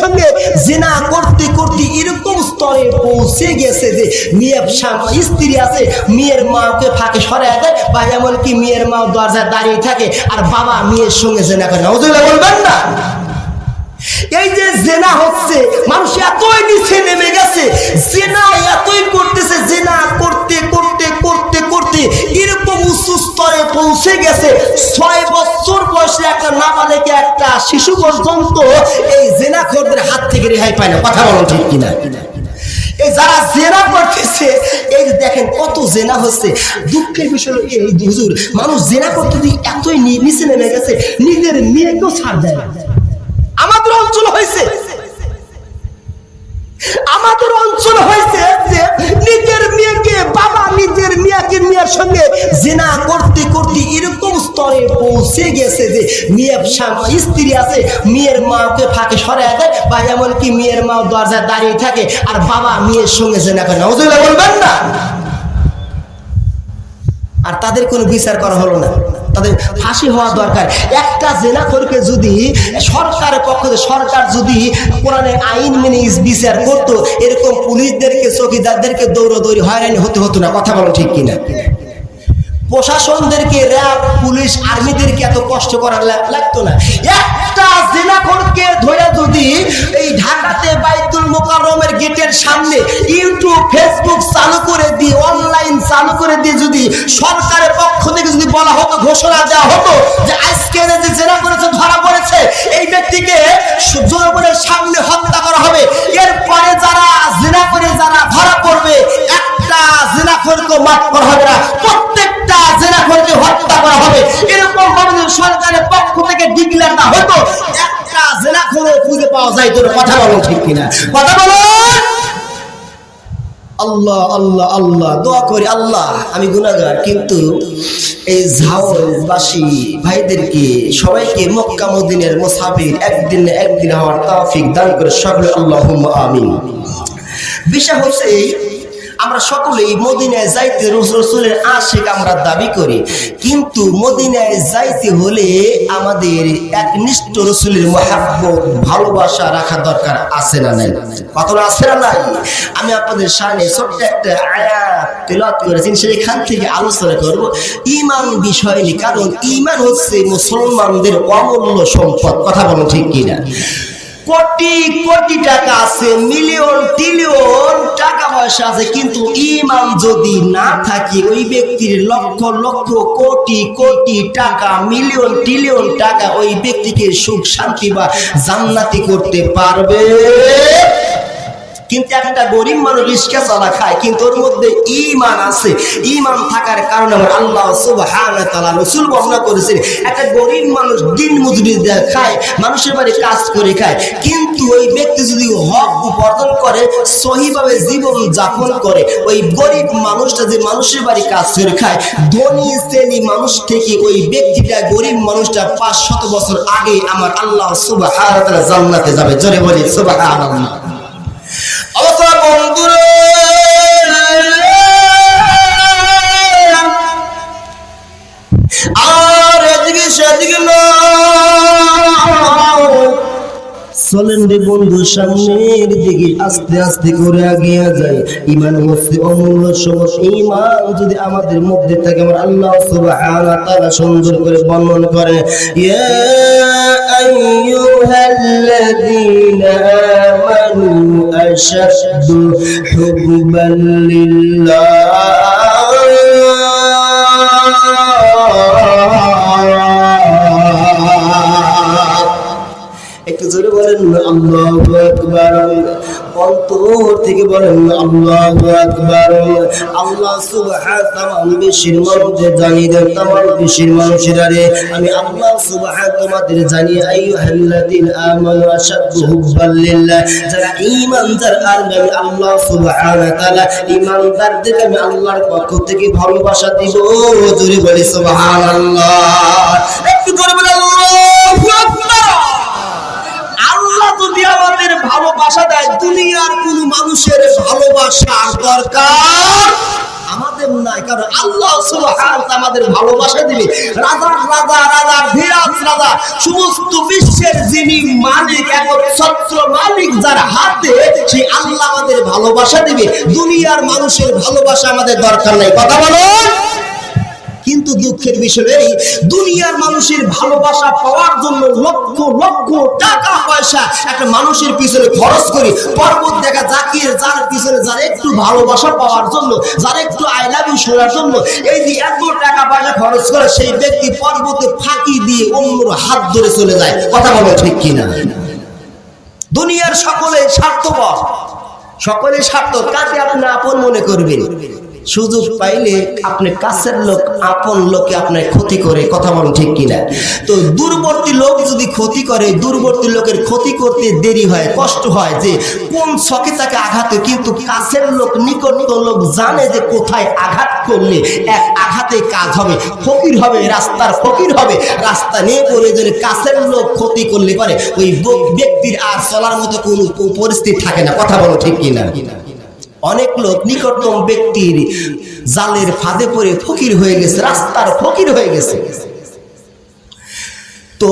সঙ্গে জিনা করতে করতে এরকম স্তরে পৌঁছে গেছে যে মেয়ের স্ত্রী আছে, মেয়ের মাকে ফাঁকে সরাই দেয় বা এমনকি মেয়ের মা দরজায় দাঁড়িয়ে থাকে, আর বাবা মেয়ের সঙ্গে জেনা করে বলবেন না? এই যে জেনা হচ্ছে, মানুষ এতই নিচে নেমে গেছে, জেনা এতই করতেছে, জেনা করতে করতে করতে করতে এরকম উঁচু স্তরে পৌঁছে গেছে। ছয় বছর বয়সে একটা নাবালেকে একটা শিশু পর্যন্ত এই রেহাই পায় না, কথা বলো ঠিক কিনা? এই যারা জেনা করতেছে, এই দেখেন কত জেনা হচ্ছে। দুঃখের বিষয় এই হুজুর, মানুষ জেনা করতে দিয়ে এতই নিচে নেমে গেছে, নিজের মেয়েকেও ছাড় দেয় না। আমাদের অঞ্চল হয়েছে। আমাদের অঞ্চল হয়েছে যে নিজের মেয়েকে, বাবা নিজের মেয়েকে মেয়ের সঙ্গে জেনা করতে করতে এরকম স্তরে পৌঁছে গেছে যে মেয়ের স্বামী- স্ত্রী আছে, মেয়ের মাকে ফাঁকে সরাই দেয় বা এমনকি মেয়ের মা দরজায় দাঁড়িয়ে থাকে আর বাবা মেয়ের সঙ্গে জেনা করে। নজরুল্লাহ বলবেন না? আর তাদের কোনো বিচার করা হলো না। তাদের ফাঁসি হওয়া দরকার। একটা জেনাখোরকে যদি সরকার পক্ষ থেকে সরকার যদি কোরআনের আইন মেনে বিচার করতো, এরকম পুলিশদেরকে, চৌকিদারদেরকে দৌড়দৌড়ি হয়রানি হতে হতো না। কথা বলো ঠিক কিনা? প্রশাসনদেরকে, র্যাব, পুলিশ, আর্মিদেরকে এত কষ্ট করার লাগতো না। একটা জেনাখোরকে ধরে যদি এই ঢাকাতে বাইতুল মোকাররমের গেটের সামনে ইউটিউব, ফেসবুক চালু করে দিয়ে, অনলাইন চালু করে দিয়ে যদি সরকারের পক্ষ থেকে যদি বলা হতো, ঘোষণা দেওয়া হতো যে আজকে যে জেনা করেছে ধরা পড়েছে, এই ব্যক্তিকে জনগণের সামনে হত্যা করা হবে। এরপরে যারা জেনা করে যারা ধরা পড়বে একটা মাফ করা হবে না। প্রত্যেকটা হত্যা করা হবে। এরকম ভাবে সরকারের পক্ষ থেকে ডিক্লেয়ার না হতো একটা খুঁজে পাওয়া যায় তোর কথা বলো ঠিক কিনা? কথা বলো আল্লাহ আল্লাহ আল্লাহ দোয়া করি আল্লাহ আমি গুনাহগার কিন্তু এই ঝাউলবাসী ভাইদেরকে সবাইকে মক্কা মদিনের মুসাফির একদিন একদিন হওয়ার তৌফিক দান করে সকলে আল্লাহুম্মা আমিন। বিষয় হচ্ছে এই, আমরা সকলেই মদিনায় যাইতে রসুল রসুলের আশেক আমরা দাবি করি। কিন্তু মদিনায় যাইতে হলে আমাদের একনিষ্ঠ রসুলের মহাব্বত, ভালোবাসা রাখা দরকার আছে না নাই? কখনো আছে না নাই? আমি আপনাদের সামনে ছোট্ট একটা আয়াত তেলাওয়াত করেছি, সেখান থেকে আলোচনা করব ইমান বিষয় নিয়ে। কারণ ইমান হচ্ছে মুসলমানদের অমূল্য সম্পদ, কথা বলো ঠিক কিনা? কোটি কোটি টাকা আছে, মিলিয়ন ট্রিলিয়ন টাকা পয়সা আছে, কিন্তু ইমান যদি না থাকে, ওই ব্যক্তির লক্ষ লক্ষ কোটি কোটি টাকা, মিলিয়ন ট্রিলিয়ন টাকা ওই ব্যক্তিকে সুখ, শান্তি বা জান্নাতি করতে পারবে? কিন্তু একটা গরিব মানুষ রিস্কা চলা খায়, কিন্তু ওর মধ্যে ইমান আছে। ইমান থাকার কারণে আল্লাহ সুবহানাহু তাআলা রাসূল বর্ণনা করেছেন, একটা গরিব মানুষ দিন মজুরি খায়, মানুষের বাড়ি কাজ করে খায়, কিন্তু ওই ব্যক্তি যদি হক উপার্জন করে, সহিভাবে জীবন যাপন করে, ওই গরিব মানুষটা যে মানুষের বাড়ি কাজ করে খায়, ধনী শ্রেণি মানুষ থেকে ওই ব্যক্তিটা, গরিব মানুষটা পাঁচ শত বছর আগে আমার আল্লাহ তাআলা জান্নাতে যাবে। জোরে বলি, সুবহানাল্লাহ। অবস্থা বন্ধুরে। আর এদিকে সেদিকে চলেন রে বন্ধু সামনের দিকে আস্তে আস্তে করে আগিয়ে যায়। ইমান হচ্ছে অমূল্য সমস ইমান যদি আমাদের মধ্যে থাকে, আমার আল্লাহ সুবহানাহু তাআলা সুন্দর করে বর্ণন করে, ইয়া আইয়ুহাল্লাযীনা আমানু আশাদ্দু আল্লাহু আল্লাহর পক্ষ থেকে ভালোবাসা দিব। একটু আমাদের ভালোবাসা দেয়। দুনিয়ার কোন মানুষের ভালোবাসার দরকার আমাদের নাই, কারণ আল্লাহ আমাদের ভালোবাসা রাজা রাজা রাজা রাজা, সমস্ত বিশ্বের যিনি মালিক মালিক যার হাতে আল্লাহ আমাদের ভালোবাসা দিবে। দুনিয়ার মানুষের ভালোবাসা আমাদের দরকার নাই। কথা বলুন। কিন্তু দুঃখের বিষয় এই, দুনিয়ার মানুষের ভালোবাসা পাওয়ার জন্য লক্ষ লক্ষ টাকা পয়সা একটা মানুষের পিছনে খরচ করি। পর্বত দেখা জাকির, যার পিছনে যার একটু ভালোবাসা পাওয়ার জন্য, যার একটু আই লাভ ইউ শোনার জন্য, এই যে এত টাকা পয়সা খরচ করে সেই ব্যক্তি পর্বতে ফাঁকি দিয়ে অন্যর হাত ধরে চলে যায়। কথা বলো ঠিক কিনা? দুনিয়ার সকলে স্বার্থপর। সকলে স্বার্থ, কাকে আপনি আপন মনে করবেন? সুযোগ পাইলে আপনি কাছের লোক, আপন লোকে আপনার ক্ষতি করে, কথা বলেন ঠিক কিনা? তো দূরবর্তী লোক যদি ক্ষতি করে, দূরবর্তী লোকের ক্ষতি করতে দেরি হয়, কষ্ট হয় যে কোন ছকে তাকে আঘাত কিন্তু কাছের লোক নিকট লোক জানে যে কোথায় আঘাত করলে এক আঘাতে কাজ হবে, ফকির হবে, রাস্তার ফকির হবে, রাস্তা নিয়ে যদি কাছের লোক ক্ষতি করলে পারে ওই ব্যক্তির আর চলার মতো কোনো পরিস্থিতি থাকে না, কথা বলো ঠিক কিনা কিনা? অনেক লোক নিকটতম ব্যক্তির জালের ফাঁদে পড়ে ফকির হয়ে গেছে, রাস্তার ফকির হয়ে গেছে। তো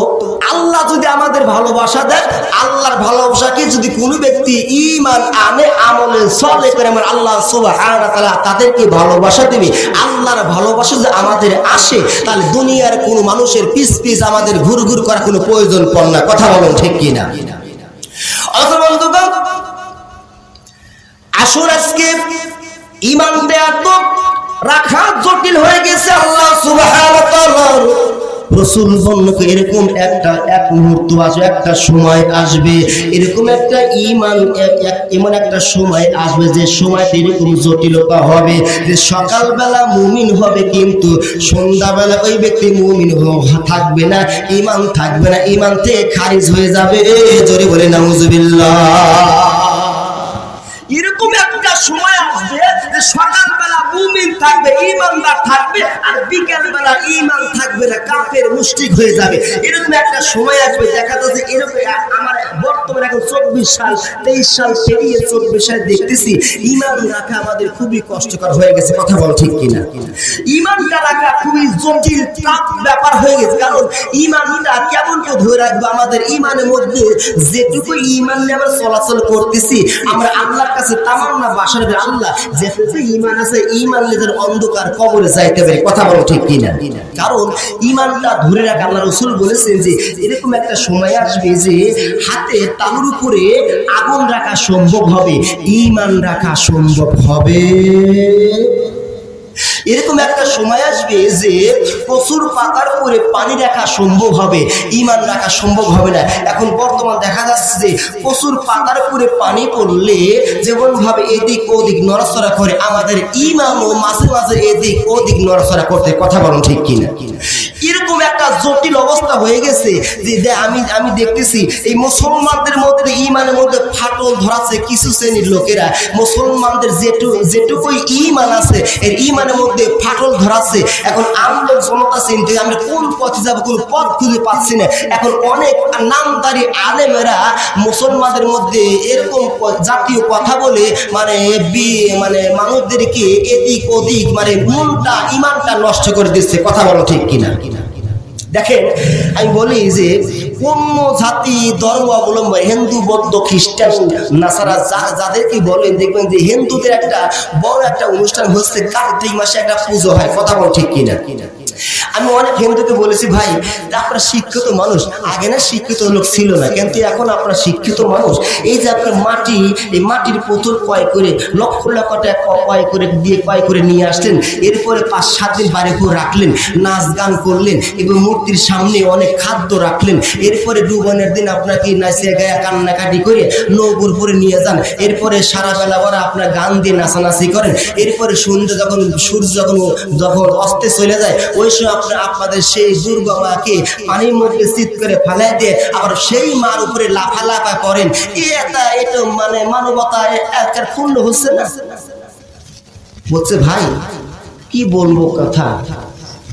আল্লাহ যদি আমাদের ভালোবাসা দেয়, আল্লাহর ভালোবাসাকে যদি কোনো ব্যক্তি ইমান আনে, আমলে সলে করে আমার আল্লাহ ওয়া তাদেরকে ভালোবাসা দেবে। আল্লাহর ভালোবাসা যদি আমাদের আসে, তাহলে দুনিয়ার কোনো মানুষের পিস পিস আমাদের ঘুর ঘুর করার কোনো প্রয়োজন পড়ে না। কথা বলুন ঠিক কিনা? অথবা আসুন আজকে ইমান দেয়া তো রাখা জটিল হয়ে গেছে আল্লাহ তাআলার রসুল এরকম একটা এক মুহূর্ত আসবে একটা সময় আসবে। এরকম একটা ইমান এমন একটা সময় আসবে যে এরকম জটিলতা হবে যে সকালবেলা মুমিন হবে কিন্তু সন্ধ্যাবেলা ওই ব্যক্তি মুমিন থাকবে না, ইমান থাকবে না, ইমান থেকে খারিজ হয়ে যাবে। জোরে বলে এরকম সময় আসবে যে সকালবেলা মুমিন থাকবে ইমানদার থাকবে আর ইমান থাকবে না মুশরিক হয়ে যাবে। এরকম একটা সময় আসবে, দেখা যাচ্ছে এরকম আমার বর্তমানে এখন চব্বিশ সাল, তেইশ সাল পেরিয়ে চব্বিশ সাল দেখতেছি ইমান রাখা আমাদের খুবই কষ্টকর হয়ে গেছে, কথা বল ঠিক কিনা? ইমানটা রাখা খুবই জটিল ব্যাপার হয়ে গেছে, কারণ ইমানটা কেমন করে ধরে রাখব? আমাদের ইমানের মধ্যে যেটুকু ইমান নিয়ে আমরা চলাচল করতেছি, আমরা আল্লাহর কাছে তামান্না বাসার আল্লাহ, যেটুকু ইমান আছে ইমান নিজের অন্ধকার কবরে যাইতে পারে, কথা বলো ঠিক কিনা? কারণ ইমানটা ধরে রাখা আল্লাহ রসুল বলেছেন যে, এরকম একটা সময় আসবে যে হাতে তালুর উপরে আগুন রাখা সম্ভব হবে ইমান রাখা সম্ভব হবে। এরকম একটা সময় আসবে যে প্রচুর পাতার উপরে পানি রাখা সম্ভব হবে, ইমান রাখা সম্ভব হবে না। এখন বর্তমান দেখা যাচ্ছে যে প্রচুর পাতার উপরে পানি পড়লে যেমন ভাবে এদিক ওদিক নড়াচড়া করে, আমাদের ইমানও মাঝে মাঝে এদিক ওদিক নড়াচড়া করতে। কথা বলুন ঠিক কিনা? এরকম একটা জটিল অবস্থা হয়ে গেছে যে আমি আমি দেখতেছি এই মুসলমানদের মধ্যে, ইমানের মধ্যে ফাটল ধরাচ্ছে কিছু শ্রেণির লোকেরা। মুসলমানদের যেটু যেটুকুই ইমান আছে, এর ইমানের মধ্যে ফাটল ধরাচ্ছে। এখন আমরা জনতা চিনতে আমরা কোন পথে যাব, কোন পথ খুঁজে পাচ্ছি না। এখন অনেক নামদারি আলেমেরা মুসলমানদের মধ্যে এরকম জাতীয় কথা বলে মানে মানে মানুষদেরকে এদিক ওদিক মানে মনটা, ইমানটা নষ্ট করে দিচ্ছে। কথা বলো ঠিক কিনা? দেখেন, আমি বলি যে অন্য জাতি ধর্ম অবলম্বন হিন্দু, বৌদ্ধ, খ্রিস্টান, নাসারা যাদেরকে বলেন, দেখবেন যে হিন্দুদের একটা বড় একটা অনুষ্ঠান হচ্ছে কার্তিক মাসে একটা পুজো হয়। কথা বল ঠিক কিনা কিনা? আমি অনেক হিন্দুকে বলেছি, ভাই, আপনার শিক্ষিত মানুষ। আগে না শিক্ষিত লোক ছিল না, কিন্তু এখন আপনার শিক্ষিত মানুষ। এই যে আপনার মাটি, এই মাটির পুতুল কয় করে, লক্ষ লক্ষ টাকা ক- কয় করে দিয়ে কয় করে নিয়ে আসলেন। এরপরে পাঁচ, সাত দিন বাড়ি করে রাখলেন, নাচ গান করলেন এবং মূর্তির সামনে অনেক খাদ্য রাখলেন। এরপরে ডুবনের দিন আপনাকে নাচিয়ে গায়ে কান্নাকাটি করে নৌকুর পরে নিয়ে যান। এরপরে সারা বেলা ওরা আপনার গান দিয়ে নাচানাচি করেন। এরপরে সূর্য যখন সূর্য যখন যখন অস্তে চলে যায়, ওই সময় আপনার আপনাদের সেই দুর্গা মাকে পানির মধ্যে চিত করে ফেলাই দিয়ে আবার সেই মার উপরে লাফা লাফা করেন এটা এটা মানে মানবতা একার পূর্ণ হচ্ছে না। বলছে, ভাই, কি বলব কথা?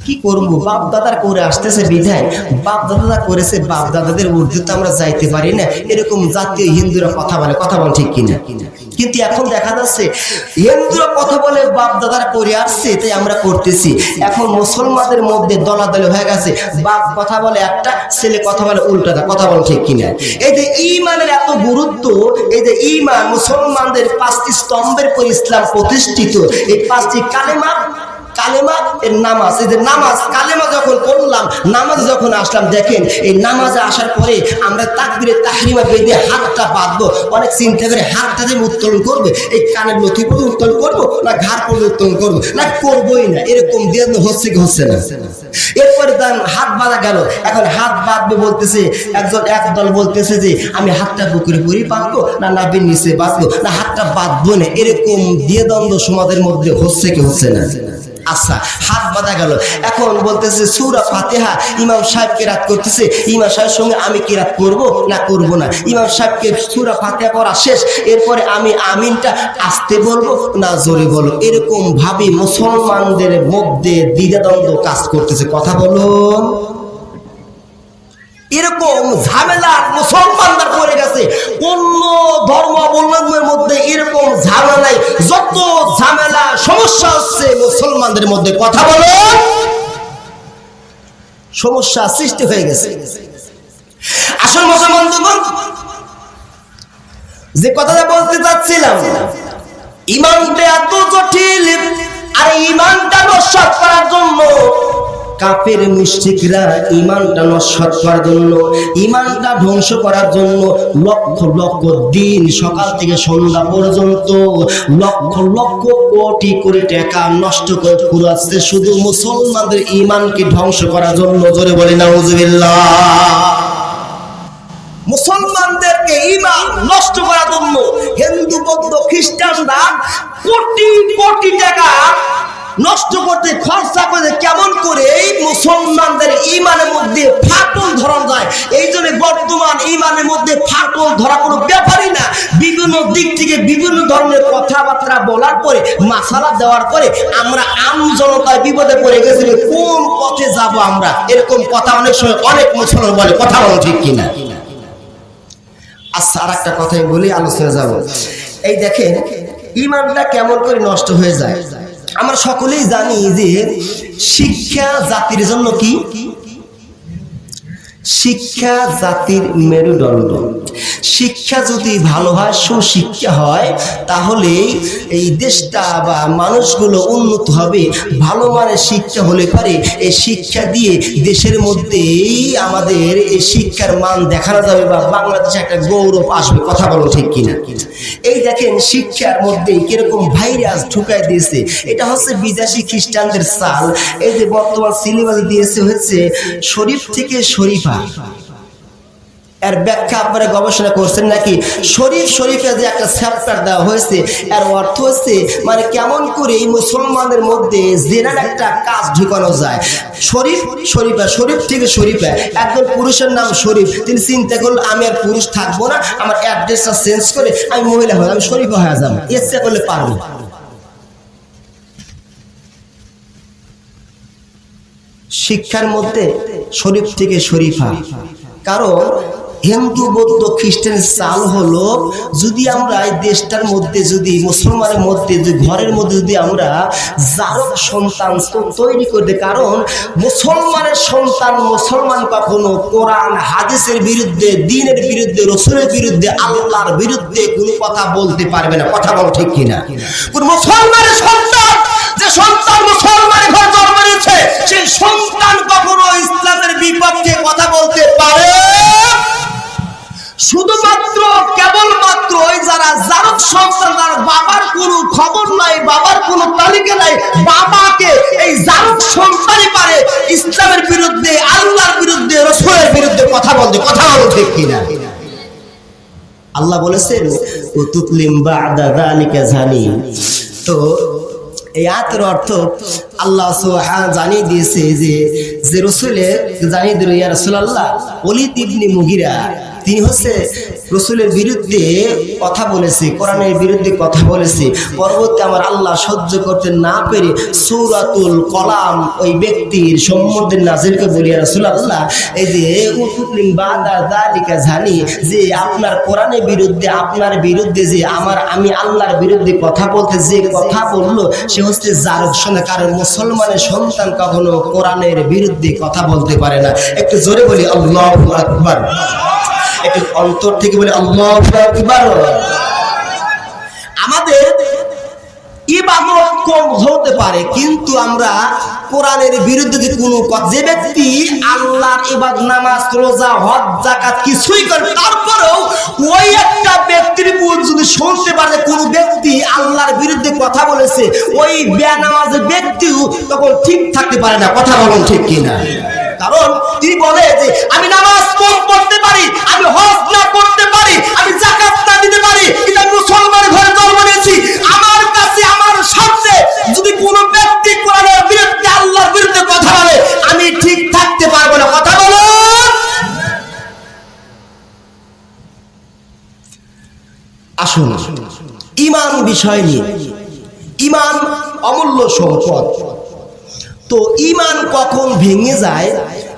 কি করব? বাপ দাদার করে আসতেছে বিধায়। বাপ দাদা করেছে বাপ দাদাদের ঊর্ধ্বে আমরা যাইতে পারি না। এরকম জাতীয় হিন্দুরা কথা বলে, কথা বল ঠিক কিনা কিনা? কিন্তু এখন দেখা যাচ্ছে, হিন্দুরা কথা বলে বাপ দাদারা করে আসছে, তাই আমরা করতেছি। এখন মুসলমানদের মধ্যে দলাদলি হয়ে গেছে। বাপ কথা বলে একটা, ছেলে কথা বলে উল্টাটা কথা বলে ঠিক কিনা? এই যে ইমানের এত গুরুত্ব, এই যে ইমান, মুসলমানদের পাঁচটি স্তম্ভের পর ইসলাম প্রতিষ্ঠিত, এই পাঁচটি কালেমা কালেমা, এর নামাজ। এই যে নামাজ, কালেমা যখন পড়লাম, নামাজ যখন আসলাম, দেখেন, এই নামাজে আসার পরে আমরা তাকবিরে তাহরিমা বেঁধে হাতটা বাঁধবো। অনেক চিন্তা করে হাতটা যে উত্তোলন করবে, এই কানের নথি পরে উত্তোলন করব, না ঘাড় পরে উত্তোলন করব? না করবোই না, এরকম দিয়ে হচ্ছে কি হচ্ছে না? এরপরে তার হাত বাঁধা গেল। এখন হাত বাঁধবে বলতেছে, একজন একদল বলতেছে যে, আমি হাতটা পুকুরে পরি বাঁধবো, না নাবির নিচে বাঁধবো? না, হাতটা বাঁধবো না, এরকম দিয়ে দ্বন্দ্ব সমাজের মধ্যে হচ্ছে কি হচ্ছে না? আচ্ছা হাত বাঁধা গেল। এখন বলতেছে, সুরা ফাতেহা ইমাম সাহেব কেরাত করতেছে। ইমাম সাহেবের সঙ্গে আমি কেরাত করব? না করব না। ইমাম সাহেবকে সুরা ফাতেহা করা শেষ। এরপরে আমি আমিনটা আসতে বলব, না জোরে বলো এরকম ভাবে মুসলমানদের মধ্যে দ্বিধাদ্বন্দ্ব কাজ করতেছে। কথা বলুন এরকম ঝামেলা মুসলমানরা পড়ে গেছে। অন্য ধর্ম ঝামেলায় যত ঝামেলা, সমস্যা হচ্ছে, মুসলমানদের মধ্যে কথা বলো। সমস্যা সৃষ্টি হয়ে গেছে। আসল মুসলমান যে কথাটা বলতে চাচ্ছিলাম, ইমানটা এত জটিল, আর ইমানটা নস্বাত করার জন্য কাপের মুশরিকরা ইমানটা নস্বাত করার জন্য ইমানটা ধ্বংস করার জন্য লক্ষ লক্ষ দিন সকাল থেকে সন্ধ্যা পর্যন্ত লক্ষ লক্ষ কোটি কোটি টাকা নষ্ট করে পুরাচ্ছে শুধু মুসলমানদের ইমানকে ধ্বংস করার জন্য, জোরে বলি না মুসলমানদেরকে ইমান নষ্ট করার জন্য হিন্দু, বৌদ্ধ, খ্রিস্টানরা কোটি কোটি টাকা নষ্ট করতে, খরচা করে কেমন করে এই মুসলমানদের ইমানের মধ্যে ফাটল ধরা যায়? এই জন্য বর্তমান ইমানের মধ্যে ফাটল ধরা কোনো ব্যাপারই না। বিভিন্ন দিক থেকে বিভিন্ন ধরনের কথাবার্তা বলার পরে, মাসালা দেওয়ার পরে আমরা আম জনতায় বিপদে পড়ে গেছি কোন পথে যাব আমরা? এরকম কথা অনেক সময় অনেক মুসলমান বলে। কথা বলো ঠিক কিনা? আচ্ছা আর একটা কথাই বলি, আলোচনা যাব। এই দেখেন, ইমানটা কেমন করে নষ্ট হয়ে যায়? আমরা সকলেই জানি যে শিক্ষা জাতির জন্য কি? শিক্ষা জাতির মেরুদণ্ড। শিক্ষা যদি ভালো হয়, সুশিক্ষা হয়, তাহলে এই দেশটা বা মানুষগুলো উন্নত হবে। ভালো মানের শিক্ষা হলে পারে। এই শিক্ষা দিয়ে দেশের মধ্যেই আমাদের এই শিক্ষার মান দেখানো যাবে বা বাংলাদেশে একটা গৌরব আসবে। কথা বলো ঠিক কিনা? এই দেখেন শিক্ষার মধ্যে কীরকম ভাইরাস ঢুকায় দিয়েছে। এটা হচ্ছে বিদেশি খ্রিস্টানদের সাল। এই যে বর্তমান সিলেবাস দিয়েছে হচ্ছে শরীফ থেকে শরীফা। এর ব্যাখ্যা আপনারা গবেষণা করছেন নাকি? শরীফ শরীফে যে একটা চ্যাপ্টার দেওয়া হয়েছে, এর অর্থ হচ্ছে মানে কেমন করে এই মুসলমানদের মধ্যে জেনার একটা কাজ ঢুকানো যায়। শরীফ শরীফা, শরীফ থেকে শরীফা। একজন পুরুষের নাম শরীফ। তিনি চিন্তা করল আমি আর পুরুষ থাকব না, আমার অ্যাড্রেসটা চেঞ্জ করে আমি মহিলা হয়ে, আমি শরীফা হয়ে যাব। ইচ্ছা করলে পারব। শিক্ষার মধ্যে শরীফ থেকে শরীফা। কারণ হিন্দু, বৌদ্ধ, খ্রিস্টান চাল হলো, যদি আমরা এই দেশটার মধ্যে, যদি মুসলমানের মধ্যে, যদি ঘরের মধ্যে যদি আমরা জারক সন্তান তৈরি করতে কারণ মুসলমানের সন্তান মুসলমান কখনো কোরআন, হাদিসের বিরুদ্ধে, দিনের বিরুদ্ধে, রসুলের বিরুদ্ধে, আল্লাহর বিরুদ্ধে কোনো কথা বলতে পারবে না। কথা বল ঠিক কিনা? কোন মুসলমানের সন্তান, যে সন্তান মুসলমানের ঘর জন্ম নিয়েছে, সেই সন্তান কখনো ইসলামের বিপক্ষে কথা বলতে পারে শুধুমাত্র কেবলমাত্র ওই যারা জারক সন্তান তার বাবার কোনো খবর নাই, বাবার কোনো তালিকা নাই, বাবাকে এই জারক সন্তানই পারে ইসলামের বিরুদ্ধে, আল্লাহর বিরুদ্ধে, রসুলের বিরুদ্ধে কথা বলতে। কথা বলো ঠিক কিনা? আল্লাহ বলেছেন ও তুতলিম বাদা যালিকা জানি। তো এই আয়াতের অর্থ আল্লাহ সুবহান জানিয়ে দিয়েছে যে যে রসুলের, জানিয়ে দিল, ইয়া রাসূলুল্লাহ, ওলিদ ইবনে মুগিরা তিনি হচ্ছে রসুলের বিরুদ্ধে কথা বলেছে, কোরআনের বিরুদ্ধে কথা বলেছে। পরবর্তী আমার আল্লাহ সহ্য করতে না পেরে সৌরাতুল কলাম ওই ব্যক্তির সম্বন্ধে নাজিলকে বলিয়া রসুল আল্লাহ এই যে উতুলিম বাদা জানি যে আপনার কোরআনের বিরুদ্ধে, আপনার বিরুদ্ধে যে আমার, আমি আল্লাহর বিরুদ্ধে কথা বলতে যে কথা বলল, সে হচ্ছে জারক শোনে কারণ মুসলমানের সন্তান কখনো কোরআনের বিরুদ্ধে কথা বলতে পারে না। একটু জোরে বলি, আল্লাহ আকবার। একটু অন্তর থেকে বলি আমাদের ইবাদত কম হতে পারে, কিন্তু আমরা কোরআনের বিরুদ্ধে যে কোনো যে ব্যক্তি আল্লাহর ইবাদ নামাজ, রোজা, হজ জাকাত কিছুই করে, তারপরেও ওই একটা ব্যক্তির যদি শুনতে পারে, কোনো ব্যক্তি আল্লাহর বিরুদ্ধে কথা বলেছে, ওই বেনামাজের ব্যক্তিও তখন ঠিক থাকতে পারে না। কথা বলুন ঠিক কিনা? কারণ তিনি বলে যে, আমি নামাজ কম পড়তে পারি, আমি হজ না করতে পারি, আমি জাকাত না দিতে পারি, কিন্তু আমি মুসলমানের ঘরে জন্ম নিয়েছি। আমার কাছে, আমার সামনে যদি কোনো ব্যক্তি কোরআনের বিরুদ্ধে, আল্লাহর বিরুদ্ধে কথা বলে, আমি ঠিক থাকতে পারব না। কথা বলো। আসুন, ইমান বিষয় নিয়ে, ইমান অমূল্য সম্পদ। তো ইমান কখন ভেঙে যায়?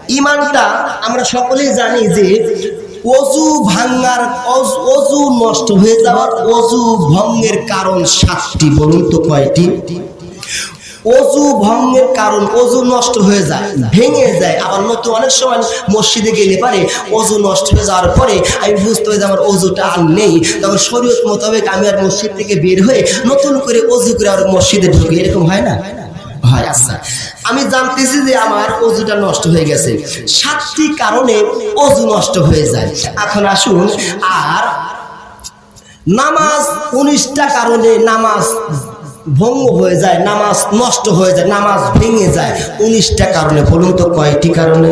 ইমানটা আমরা সকলেই জানি যে অজু ভাঙ্গার অজ- নষ্ট হয়ে যাওয়ার অজু ভঙ্গের কারণ সাতটি, বলুন তো কয়টি? অজু ভঙ্গের কারণ অজু নষ্ট হয়ে যায়, ভেঙে যায়। আবার নতুন অনেক সময় মসজিদে গেলে পারে অজু নষ্ট হয়ে যাওয়ার পরে আমি বুঝতে পারি আমার অজুটা আর নেই। তখন শরীয়ত মোতাবেক আমি আর মসজিদ থেকে বের হয়ে নতুন করে অজু করে আর মসজিদে ঢুকি। এরকম হয় না? হয় আচ্ছা আমি জানতেছি যে আমার অজুটা নষ্ট হয়ে গেছে। সাতটি কারণে অজু নষ্ট হয়ে যায়। এখন আসুন আর নামাজ উনিশটা কারণে নামাজ ভঙ্গ হয়ে যায় নামাজ নষ্ট হয়ে যায় নামাজ ভেঙে যায়। উনিশটা কারণে বলুন তো কয়টি কারণে?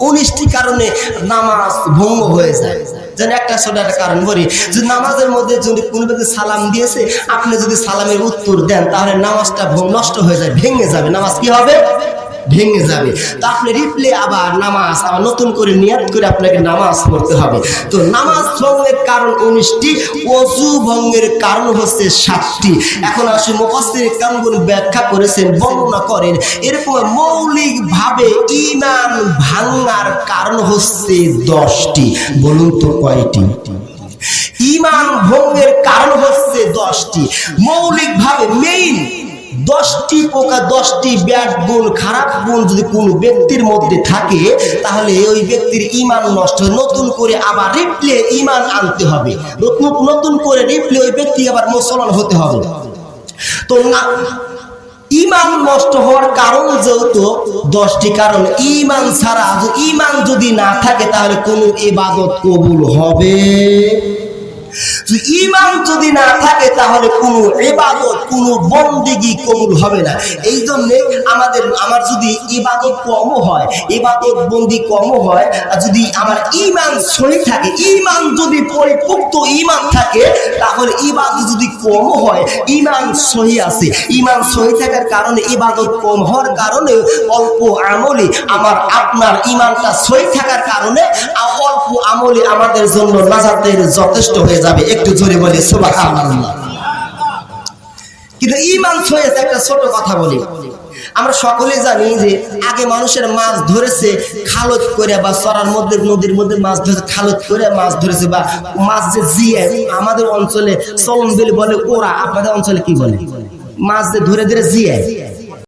উনিশটি কারণে নামাজ ভঙ্গ হয়ে যায়। যেন একটা ছোট একটা কারণ করি, যদি নামাজের মধ্যে যদি কোনো ব্যক্তি সালাম দিয়েছে, আপনি যদি সালামের উত্তর দেন, তাহলে নামাজটা নষ্ট হয়ে যায়, ভেঙে যাবে। নামাজ কি হবে? ভেঙে যাবে। তো আপনি রিপ্লে আবার নামাজ, আবার নতুন করে নিয়াত করে আপনাকে নামাজ পড়তে হবে। তো নামাজ ভঙ্গের কারণ উনিশটি, অজু ভঙ্গের কারণ হচ্ছে সাতটি। এখন আসলে মুফাসসির কামগুন ব্যাখ্যা করেছেন, বর্ণনা করেন। এরকম মৌলিক ভাবে ইমান ভাঙার কারণ হচ্ছে দশটি। বলুন তো কয়টি? ইমান ভঙ্গের কারণ হচ্ছে দশটি। মৌলিক ভাবে মেইন দশটি পোকা, দশটি ব্যাড গুণ, খারাপ গুণ যদি কোনো ব্যক্তির মধ্যে থাকে, তাহলে ওই ব্যক্তির ইমান নষ্ট। নতুন করে আবার রিপ্লে ইমান আনতে হবে। নতুন নতুন করে রিপ্লে ওই ব্যক্তি আবার মুসলমান হতে হবে। তো না ইমান নষ্ট হওয়ার কারণ যেহেতু, দশটি কারণ। ইমান ছাড়া ইমান যদি না থাকে, তাহলে কোনো এবাদত কবুল হবে। ইমান যদি না থাকে, তাহলে কোনো ইবাদত, কোনো বন্দেগি কবুল হবে না। এই জন্য আমাদের, আমার যদি ইবাদত কম হয়, ইবাদত বন্দি কম হয়, আর যদি আমার ইমান সহি থাকে ইমান যদি পরিপুক্ত ইমান থাকে, তাহলে ইবাদত যদি কম হয় ইমান সহি আছে। ইমান সহি থাকার কারণে, ইবাদত কম হওয়ার কারণে অল্প আমলে আমার আপনার ইমানটা সহি থাকার কারণে অল্প আমলে আমাদের জন্য নাজাতের যথেষ্ট হয়ে যাবে, একটু জোরে বলি, সুবহানাল্লাহ। কিন্তু ইমান আছে একটা ছোট কথা বলি। আমরা সকলে জানি যে আগে মানুষের মাছ ধরেছে, খালত করে বা চড়ার মধ্যে, নদীর মধ্যে মাছ ধরেছে, খালত করে মাছ ধরেছে বা মাছ যে জিয়ে, আমাদের অঞ্চলে চলন বিল বলে ওরা, আপনাদের অঞ্চলে কি বলে? মাছ যে ধরে ধরে জিয়ে।